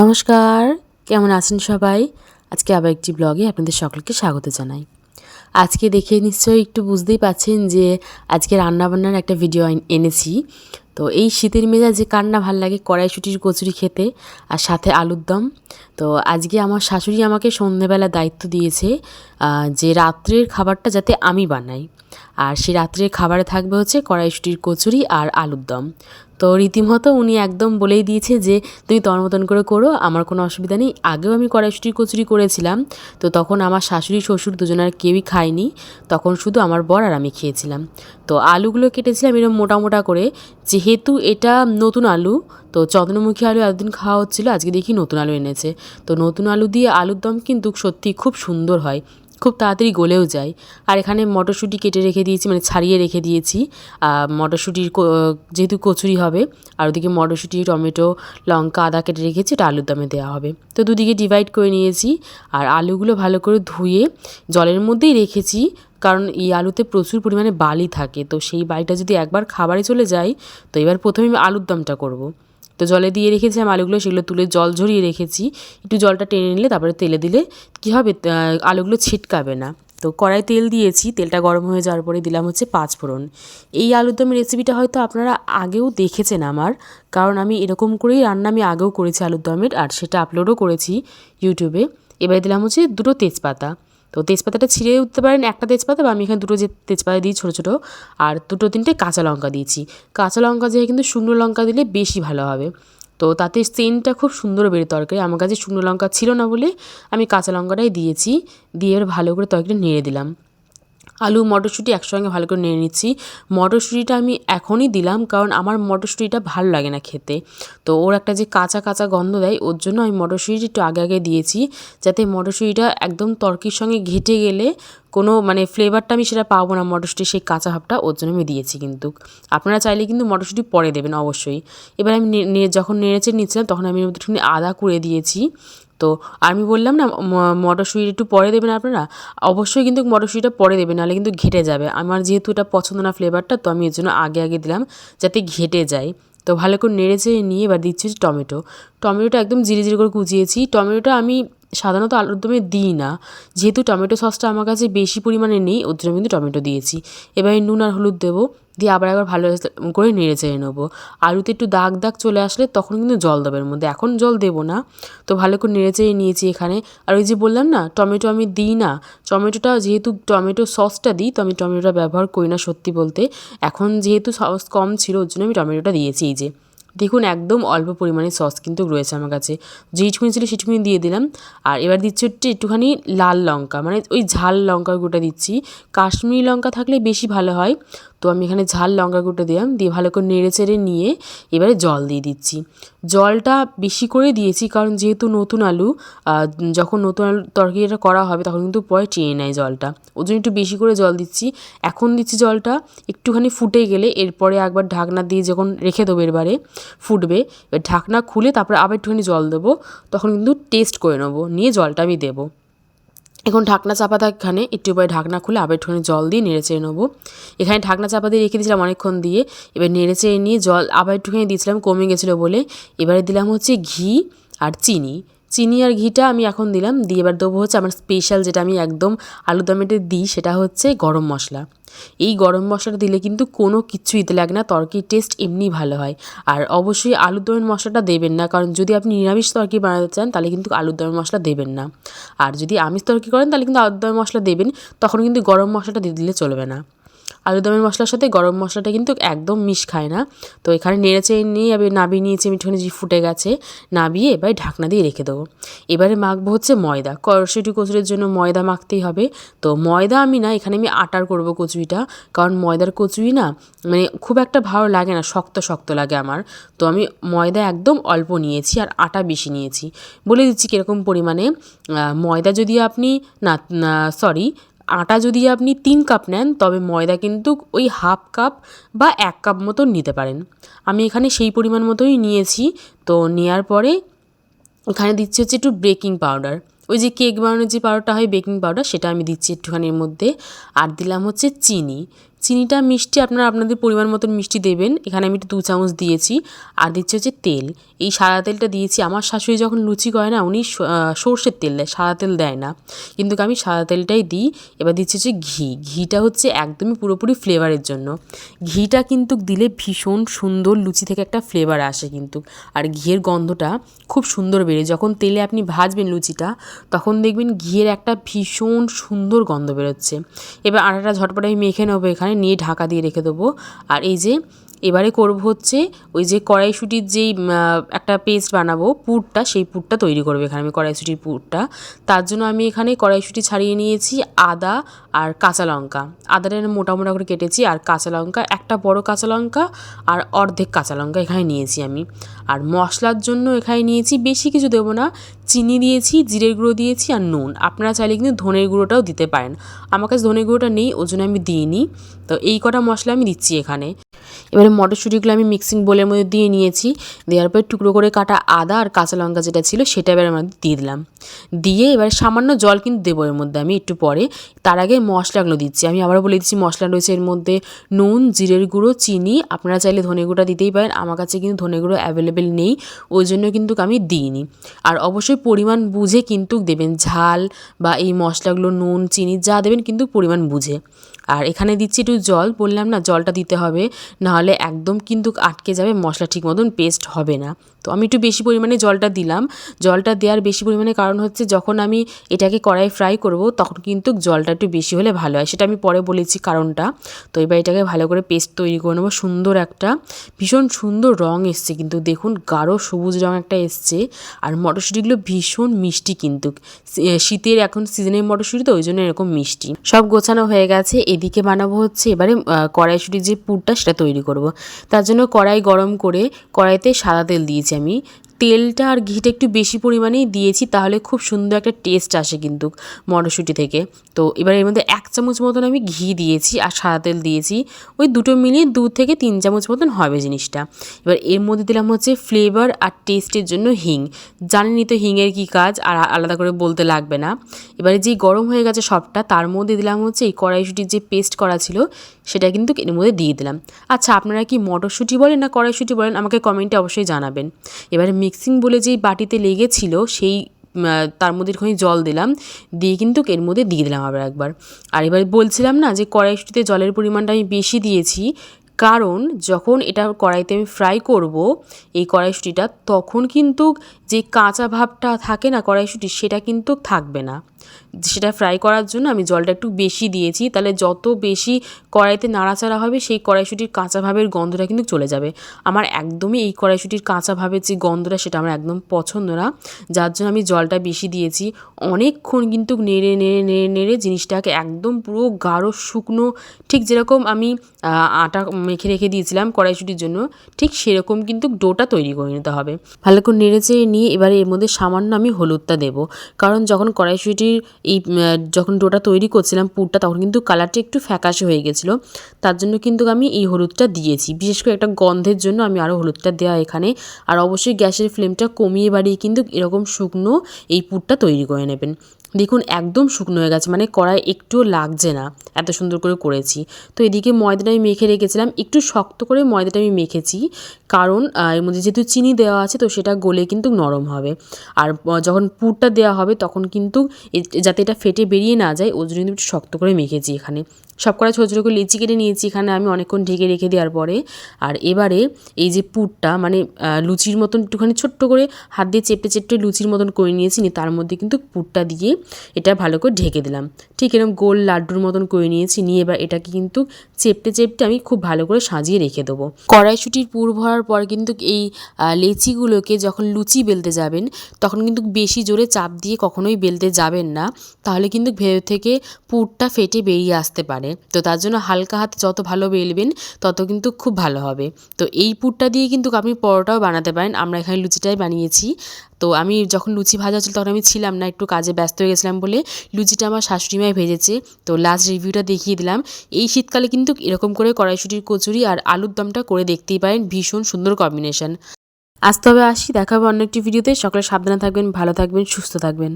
নমস্কার, কেমন আছেন সবাই? আজকে আবার একটি ব্লগে আপনাদের সকলকে স্বাগত জানাই। আজকে দেখে নিশ্চয়ই একটু বুঝতেই পাচ্ছেন যে আজকে রান্নাবান্নার একটা ভিডিও এনেছি। তো এই শীতের মেজাজে কার না ভালো লাগে কড়াইশুটির কচুরি খেতে আর সাথে আলুর দম। তো আজকে আমার শাশুড়ি আমাকে সন্ধেবেলা দায়িত্ব দিয়েছে যে রাত্রের খাবারটা যাতে আমি বানাই। আর সেই রাত্রের খাবারে থাকবে হচ্ছে কড়াইশুটির কচুরি আর আলুর দম। তো রীতিমতো উনি একদম বলেই দিয়েছে যে, তুমি তোমার মতন করে করো, আমার কোনো অসুবিধা নেই। আগেও আমি কড়াইশুটির কচুরি করেছিলাম, তো তখন আমার শাশুড়ি, শ্বশুর দুজনের কেউই খায়নি, তখন শুধু আমার বর আর আমি খেয়েছিলাম। তো আলুগুলো কেটেছিলাম এরকম মোটা মোটা করে, যেহেতু এটা নতুন আলু, তো চন্দ্রমুখী আলু এতদিন খাওয়া হচ্ছিল, আজকে দেখি নতুন আলু এনেছে। তো নতুন আলু দিয়ে আলুর দম কিন্তু সত্যি খুব সুন্দর হয়। খুব তাড়াতাড়ি গলেও যায়। আর এখানে মটরশুঁটি কেটে রেখে দিয়েছি মানে ছাড়িয়ে রেখে দিয়েছি। মটরশুঁটির যেহেতু কচুরি হবে, আর ওদিকে মটরশুঁটি, টমেটো, লঙ্কা, আদা কেটে রেখেছি এটা আলুর দমে দেওয়া হবে। তো দুদিকে ডিভাইড করে নিয়েছি, আর আলুগুলো ভালো করে ধুয়ে জলের মধ্যেই রেখেছি, কারণ এই আলুতে প্রচুর পরিমাণে বালি থাকে। তো সেই বালিটা যদি একবার খাবারে চলে যায়, তো এবার প্রথমে আমি আলুর দমটা করব। তো জলে দিয়ে রেখেছিলাম আলুগুলো সেগুলো তুলে জল ঝরিয়ে রেখেছি। একটু জলটা টেনে নিলে তারপরে তেলে দিলে কী হবে আলুগুলো ছিটকাবে না। তো কড়াই তেল দিয়েছি, তেলটা গরম হয়ে যাওয়ার পরে দিলাম হচ্ছে পাঁচ ফোড়ন এই আলুর দমের রেসিপিটা হয়তো আপনারা আগেও দেখেছেন আমার, কারণ আমি এরকম করেই রান্না আমি আগেও করেছি আলুর দমের আর সেটা আপলোডও করেছি ইউটিউবে। এবারে দিলাম হচ্ছে দুটো তেজপাতা। তো তেজপাতাটা ছিঁড়ে উঠতে পারেন, একটা তেজপাতা বা আমি এখানে দুটো যে তেজপাতা দিই ছোটো ছোটো, আর দুটো তিনটে কাঁচা লঙ্কা দিয়েছি। কাঁচা লঙ্কা দিয়ে কিন্তু শুকনো লঙ্কা দিলে বেশি ভালো হবে। তো তাতে সেনটা খুব সুন্দর বেরো তরকারি। আমার কাছে শুকনো লঙ্কা ছিল না বলে আমি কাঁচা লঙ্কাটাই দিয়েছি, দিয়ে এবার ভালো করে তরকারিটা নেড়ে দিলাম। আলু, মটরশুঁটি একসঙ্গে ভালো করে নিয়ে নিচ্ছি। মটরশুঁটিটা আমি এখনই দিলাম কারণ আমার মটরশুঁটিটা ভালো লাগে না খেতে। তো ওর একটা যে কাঁচা কাঁচা গন্ধ দেয়, ওর জন্য আমি মটরশুঁটি একটু আগে আগে দিয়েছি যাতে মটরশুঁটিটা একদম তরকির সঙ্গে ঘেটে গেলে কোনো মানে ফ্লেভারটা আমি সেটা পাবো না মটরশুঁটির সেই কাঁচা ভাবটা, ওর জন্য আমি দিয়েছি কিন্তু। আপনারা চাইলে কিন্তু মটরশুঁটি পরে দেবেন অবশ্যই। এবার আমি যখন নেড়েচে নিচ্ছিলাম, তখন আমি একটুখানি আদা কুড়ে দিয়েছি। তো আমি বললাম না মটরশুঁটি একটু পরে দেবেন আপনারা? অবশ্যই কিন্তু মটরশুঁটিটা পরে দেবেন, নাহলে কিন্তু ঘেটে যাবে। আমার যেহেতু এটা পছন্দ না ফ্লেভারটা তো আমি এর জন্য আগে আগে দিলাম যাতে ঘেটে যায়। তো ভালো করে নেড়েচে নিয়ে এবার দিচ্ছি টমেটো। টমেটোটা একদম জিরে জিরে করে কুচিয়েছি। টমেটোটা আমি সাধারণত আলুর দমে দিই না। যেহেতু টমেটো সসটা আমার কাছে বেশি পরিমাণে নেই, ওর জন্য কিন্তু টমেটো দিয়েছি। এবার নুন আর হলুদ দেবো। দিয়ে আবার একবার ভালো করে নেড়ে চেড়ে নেব। আলুতে একটু দাগ দাগ চলে আসলে তখন কিন্তু জল দেবো এর মধ্যে। এখন জল দেবো না। তো ভালো করে নেড়ে চেড়ে নিয়েছি এখানে। আর ওই যে বললাম না, টমেটো আমি দিই না। টমেটোটা যেহেতু টমেটো সসটা দিই, তো আমি টমেটোটা ব্যবহার করি না সত্যি বলতে। এখন যেহেতু সস কম ছিল, ওর জন্য আমি টমেটোটা দিয়েছি এই যে। দেখুন, একদম অল্প পরিমাণে সস কিন্তু রয়েছে আমার কাছে। যেইটুকুনি ছিল সেটুকুনি দিয়ে দিলাম। আর এবার দিচ্ছি হচ্ছে একটুখানি লাল লঙ্কা। মানে ওই ঝাল লঙ্কার গুঁটা দিচ্ছি। কাশ্মীরি লঙ্কা থাকলে বেশি ভালো হয়। তো আমি এখানে ঝাল লঙ্কা গুঁটো দিলাম, দিয়ে ভালো করে নেড়ে চেড়ে নিয়ে এবারে জল দিয়ে দিচ্ছি। জলটা বেশি করে দিয়েছি কারণ যেহেতু নতুন আলু যখন নতুন আলু তরকারিটা করা হবে তখন কিন্তু পরে টেনে নেয় জলটা। ওই জন্য একটু বেশি করে জল দিচ্ছি। এখন দিচ্ছি জলটা, একটুখানি ফুটে গেলে এরপরে একবার ঢাকনা দিয়ে যখন রেখে দেবো এরবারে ফুটবে, এবার ঢাকনা খুলে তারপরে আবার একটুখানি জল দেবো, তখন কিন্তু টেস্ট করে নেব, নিয়ে জলটা আমি দেবো। এখন ঢাকনা চাপা থাকখানে একটু পরে ঢাকনা খুলে আবার একটুখানি জল দিয়ে নেড়ে চেড়ে নেব। এখানে ঢাকনা চাপা দিয়ে রেখে দিয়েছিলাম অনেকক্ষণ দিয়ে, এবার নেড়ে চেড়ে নিয়ে জল আবার একটুখানি দিয়েছিলাম, কমে গেছিল বলে। এবারে দিলাম হচ্ছে ঘি আর চিনি। চিনি আর ঘিটা আমি এখন দিলাম। দিয়ে এবার দেবো হচ্ছে আমার স্পেশাল যেটা আমি একদম আলু দমেটে দিই, সেটা হচ্ছে গরম মশলা। এই গরম মশলাটা দিলে কিন্তু কোনো কিচ্ছু দিতে লাগে না তরকির টেস্ট এমনি ভালো হয়। আর অবশ্যই আলুর দমের মশলাটা দেবেন না, কারণ যদি আপনি নিরামিষ তরকারি বানাতে চান, তাহলে কিন্তু আলুর দমের মশলা দেবেন না। আর যদি আমিষ তরকারি করেন, তাহলে কিন্তু আলুর দমের মশলা দেবেন, তখন কিন্তু গরম মশলাটা দিয়ে দিলে চলবে না। আলুর দমের মশলার সাথে গরম মশলাটা কিন্তু একদম মিশ খায় না। তো এখানে নেড়েচে নিয়ে এবার নাবিয়ে নিয়েছি, আমি একটুখানি জি ফুটে গেছে, নাবিয়ে এবার ঢাকনা দিয়ে রেখে দেবো। এবারে মাখবো হচ্ছে ময়দা। কড়াশুটি কচুরির জন্য ময়দা মাখতেই হবে। তো ময়দা আমি না, এখানে আমি আটার করব কচুরিটা, কারণ ময়দার কচুরি না মানে খুব একটা ভালো লাগে না, শক্ত শক্ত লাগে আমার। তো আমি ময়দা একদম অল্প নিয়েছি আর আটা বেশি নিয়েছি। বলে দিচ্ছি কীরকম পরিমাণে ময়দা যদি আপনি না সরি আটা যদি আপনি তিন কাপ নেন, তবে ময়দা কিন্তু ওই হাফ কাপ বা এক কাপ মতো নিতে পারেন। আমি এখানে সেই পরিমাণ মতোই নিয়েছি। তো নেওয়ার পরে এখানে দিচ্ছি হচ্ছে একটু বেকিং পাউডার। ওই যে কেক বানানোর যে পাউডারটা হয় বেকিং পাউডার, সেটা আমি দিচ্ছি একটুখানির মধ্যে। আর দিলাম হচ্ছে চিনি। চিনিটা মিষ্টি আপনারা আপনাদের পরিমাণ মতন মিষ্টি দেবেন। এখানে আমি দু চামচ দিয়েছি। আর দিচ্ছি হচ্ছে তেল। এই সাদা তেলটা দিয়েছি। আমার শাশুড়ি যখন লুচি করে না, উনি সর্ষের তেল দেয়, সাদা তেল দেয় না। কিন্তু আমি সাদা তেলটাই দিই। এবার দিচ্ছি হচ্ছে ঘি। ঘিটা হচ্ছে একদমই পুরোপুরি ফ্লেভারের জন্য। ঘিটা কিন্তু দিলে ভীষণ সুন্দর লুচি থেকে একটা ফ্লেভার আসে কিন্তু। আর ঘিয়ের গন্ধটা খুব সুন্দর বেরোয়। যখন তেলে আপনি ভাজবেন লুচিটা, তখন দেখবেন ঘিয়ের একটা ভীষণ সুন্দর গন্ধ বেরোচ্ছে। এবার আটাটা ঝটপট আমি মেখে নেব এখানে। নিয়ে ঢাকা দিয়ে রেখে দেবো। আর এই যে, এবারে করব হচ্ছে ওই যে কড়াইশুটির যেই একটা পেস্ট বানাবো, পুরটা, সেই পুরটা তৈরি করব এখানে আমি কড়াইশুটির পুরটা। তার জন্য আমি এখানে কড়াইশুটি ছাড়িয়ে নিয়েছি আদা আর কাঁচা লঙ্কা। আদাটা মোটা মোটা করে কেটেছি, আর কাঁচা লঙ্কা, একটা বড় কাঁচা লঙ্কা আর অর্ধেক কাঁচা লঙ্কা এখানে নিয়েছি আমি। আর মশলার জন্য এখানে নিয়েছি, বেশি কিছু দেবো না চিনি দিয়েছি, জিরের গুঁড়ো দিয়েছি আর নুন। আপনারা চাইলে কিন্তু ধনের গুঁড়োটাও দিতে পারেন। আমার কাছে ধনের গুঁড়োটা নেই ওই জন্য আমি দিইনি। তো এই কটা মশলা আমি দিচ্ছি এখানে। এবারে মটরশুঁটিগুলো আমি মিক্সিং বোলের মধ্যে দিয়ে নিয়েছি। দেওয়ার পর টুকরো করে কাটা আদা আর কাঁচা লঙ্কা যেটা ছিল, সেটা এবার আমার দিয়ে দিলাম। দিয়ে এবার সামান্য জল কিন্তু দেবো এর মধ্যে আমি একটু পরে। তার আগে মশলাগুলো দিচ্ছি। আমি আবার বলে দিচ্ছি, মশলা রয়েছে এর মধ্যে নুন, জিরের গুঁড়ো, চিনি। আপনারা চাইলে ধনে গুঁড়োটা দিতেই পারেন। আমার কাছে কিন্তু ধনে গুঁড়ো অ্যাভেলেবেল নেই, ওই জন্য কিন্তু আমি দিইনি। আর অবশ্যই পরিমাণ বুঝে কিন্তু দেবেন ঝাল বা এই মশলাগুলো, নুন, চিনি যা দেবেন কিন্তু পরিমাণ বুঝে। আর এখানে দিচ্ছি একটু জল, বললাম না জলটা দিতে হবে, নাহলে একদম কিন্তু আটকে যাবে, মশলা ঠিক মতন পেস্ট হবে না। তো আমি একটু বেশি পরিমাণে জলটা দিলাম। জলটা দেওয়ার বেশি পরিমাণে কারণ হচ্ছে যখন আমি এটাকে কড়াই ফ্রাই করব, তখন কিন্তু জলটা একটু বেশি হলে ভালো হয়। সেটা আমি পরে বলেছি কারণটা। তো এবার এটাকে ভালো করে পেস্ট তৈরি করে নেব, সুন্দর একটা, ভীষণ সুন্দর রং এসছে কিন্তু, দেখুন গাঢ় সবুজ রং একটা এসছে। আর মটরশুঁটিগুলো ভীষণ মিষ্টি কিন্তু, শীতের এখন সিজনের মটরশুঁটি তো, ওই জন্য এরকম মিষ্টি। সব গোছানো হয়ে গেছে এদিকে বানাবো হচ্ছে এবারে কড়াইশুটির যে পুরটা সেটা তৈরি করব। তার জন্য কড়াই গরম করে কড়াইতে সাদা তেল দিয়েছি আমি। তেলটা আর ঘিটা একটু বেশি পরিমাণেই দিয়েছি, তাহলে খুব সুন্দর একটা টেস্ট আসে কিন্তু মটরশুঁটি থেকে। তো এবার এর মধ্যে এক চামচ মতন আমি ঘি দিয়েছি আর সাদা তেল দিয়েছি। ওই দুটো মিলিয়ে দু থেকে তিন চামচ মতন হবে জিনিসটা। এবার এর মধ্যে দিলাম হচ্ছে ফ্লেভার আর টেস্টের জন্য হিং। জানেনই তো হিংয়ের কী কাজ, আর আলাদা করে বলতে লাগবে না। এবারে যেই গরম হয়ে গেছে সবটা, তার মধ্যে দিলাম হচ্ছে এই কড়াইশুটির যে পেস্ট করা ছিল, সেটা কিন্তু এর মধ্যে দিয়ে দিলাম। আচ্ছা আপনারা কি মটরশুঁটি বলেন না কড়াইশুঁটি বলেন, আমাকে কমেন্টে অবশ্যই জানাবেন। এবারে মিক্সিং বলে যেই বাটিতে লেগেছিল, সেই তার মধ্যে একটুখানি জল দিলাম, দিয়ে কিন্তু এর মধ্যে দিয়ে দিলাম আবার একবার। আর এবার বলছিলাম না যে কড়াইশুটিতে জলের পরিমাণটা আমি বেশি দিয়েছি, কারণ যখন এটা কড়াইতে আমি ফ্রাই করব, এই কড়াইশুটিটা তখন কিন্তু যে কাঁচা ভাবটা থাকে না কড়াইশুটি, সেটা কিন্তু থাকবে না। সেটা ফ্রাই করার জন্য আমি জলটা একটু বেশি দিয়েছি, তাহলে যত বেশি কড়াইতে নাড়াচাড়া হবে, সেই কড়াইশুটির কাঁচা ভাবের গন্ধটা কিন্তু চলে যাবে। আমার একদমই এই কড়াইশুটির কাঁচা ভাবের যে গন্ধটা, সেটা আমার একদম পছন্দ না। যার জন্য আমি জলটা বেশি দিয়েছি। অনেকক্ষণ কিন্তু নেড়ে নেড়ে নেড়ে নেড়ে জিনিসটাকে একদম পুরো গাঢ় শুকনো, ঠিক যেরকম আমি আটা মেখে রেখে দিয়েছিলাম কড়াইশুটির জন্য, ঠিক সেরকম কিন্তু ডোটা তৈরি করে নিতে হবে। ভালো করে নেড়ে নিয়ে এবারে এর মধ্যে সামান্য আমি হলুদটা দেব। কারণ যখন কড়াইশুঁটির এই যখন ডোটা তৈরি করছিলাম পুরটা, তখন কিন্তু কালারটা একটু ফ্যাকাশে হয়ে গেছিল। তার জন্য কিন্তু আমি এই হলুদটা দিয়েছি। বিশেষ করে একটা গন্ধের জন্য আমি আরও হলুদটা দেওয়া এখানে। আর অবশ্যই গ্যাসের ফ্লেমটা কমিয়ে বাড়িয়ে কিন্তু এরকম শুকনো এই পুরটা তৈরি করে নেবেন। দেখুন, একদম শুকনো হয়ে গেছে মানে কড়াই একটুও লাগছে না, এত সুন্দর করে করেছি। তো এদিকে ময়দাটা আমি মেখে রেখেছিলাম, একটু শক্ত করে ময়দাটা আমি মেখেছি, কারণ এর মধ্যে যেহেতু চিনি দেওয়া আছে, তো সেটা গলে কিন্তু নরম হবে। আর যখন পুরটা দেওয়া হবে, তখন কিন্তু যাতে এটা ফেটে বেরিয়ে না যায় ওই জন্য কিন্তু একটু শক্ত করে মেখেছি এখানে। সব কটা ছোটো ছোটো করে লিচি কেটে নিয়েছি, এখানে আমি অনেকক্ষণ ঢেকে রেখে দেওয়ার পরে। আর এবারে এই যে পুরটা মানে লুচির মতন একটুখানি ছোট্ট করে হাত দিয়ে চেপে চেপটে লুচির মতন করে নিয়েছি, নিয়ে তার মধ্যে কিন্তু পুরটা দিয়ে এটা ভালো করে ঢেকে দিলাম। ঠিক এরকম গোল লাড্ডুর মতন করে নিয়েছি, নিয়ে এবার এটাকে কিন্তু চেপটে চেপটে আমি খুব ভালো করে সাজিয়ে রেখে দেবো। কড়াইশুটির পুর ভরার পর কিন্তু এই লেচিগুলোকে যখন লুচি বেলতে যাবেন, তখন কিন্তু বেশি জোরে চাপ দিয়ে কখনোই বেলতে যাবেন না। তাহলে কিন্তু ভেতর থেকে পুরটা ফেটে বেরিয়ে আসতে পারে। তো তার জন্য হালকা হাতে যত ভালো বেলবেন, তত কিন্তু খুব ভালো হবে। তো এই পুরটা দিয়ে কিন্তু আপনি পরোটাও বানাতে পারেন। আমরা এখানে লুচিটাই বানিয়েছি। তো আমি যখন লুচি ভাজা ছিল তখন আমি ছিলাম না, একটু কাজে ব্যস্ত হয়ে গেছিলাম বলে লুচিটা আমার শাশুড়িমাই ভেজেছে। তো লাস্ট রিভিউটা দেখিয়ে দিলাম। এই শীতকালে কিন্তু এরকম করে কড়াইশুটির কচুরি আর আলুর দমটা করে দেখতেই পারেন। ভীষণ সুন্দর কম্বিনেশন আজ তবে আসি দেখা হবে অন্য একটি ভিডিওতে সকলে সাবধানে থাকবেন, ভালো থাকবেন, সুস্থ থাকবেন।